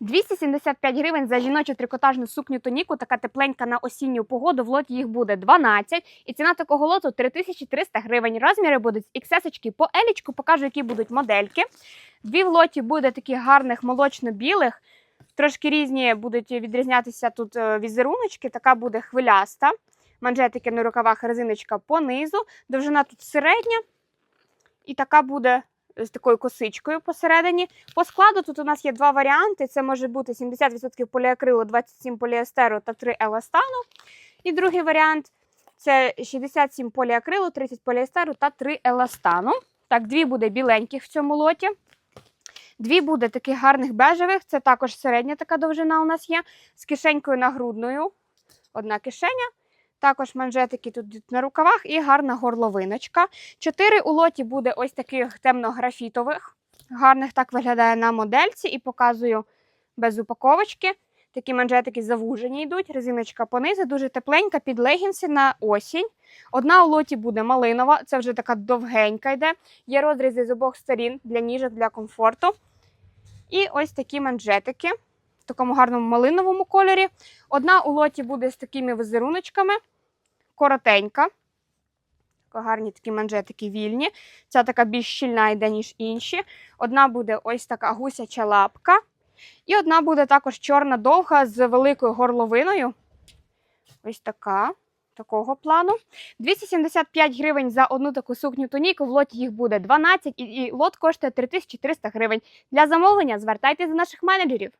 275 гривень за жіночу трикотажну сукню тоніку, така тепленька на осінню погоду. В лоті їх буде 12. І ціна такого лоту 3300 гривень. Розміри будуть XS по елічку, покажу, які будуть модельки. Дві в лоті буде таких гарних молочно-білих. Трошки різні будуть відрізнятися тут е, візеруночки. Така буде хвиляста. Манжетики на рукавах, резиночка по низу. Довжина тут середня. І така буде з такою косичкою посередині. По складу тут у нас є два варіанти. Це може бути 70% поліакрилу, 27 поліестеру та 3 еластану. І другий варіант це 67 поліакрилу, 30 поліестеру та 3 еластану. Так, дві буде біленьких в цьому лоті. Дві буде таких гарних бежевих. Це також середня така довжина у нас є. З кишенькою нагрудною. Одна кишеня. Також манжетики тут на рукавах і гарна горловиночка. Чотири у лоті буде ось таких темно-графітових. Гарних так виглядає на модельці і показую без упаковочки. Такі манжетики завужені йдуть, резиночка понизу, дуже тепленька, під легінси на осінь. Одна у лоті буде малинова, це вже така довгенька йде. Є розрізи з обох сторін для ніжок, для комфорту. І ось такі манжетики такому гарному малиновому кольорі. Одна у лоті буде з такими візеруночками, коротенька. Гарні такі манжетики вільні. Ця така більш щільна йде, ніж інші. Одна буде ось така гусяча лапка. І одна буде також чорна довга з великою горловиною. Ось така. Такого плану. 275 гривень за одну таку сукню тоніку. В лоті їх буде 12 і, лот коштує 3300 гривень. Для замовлення звертайтеся до наших менеджерів.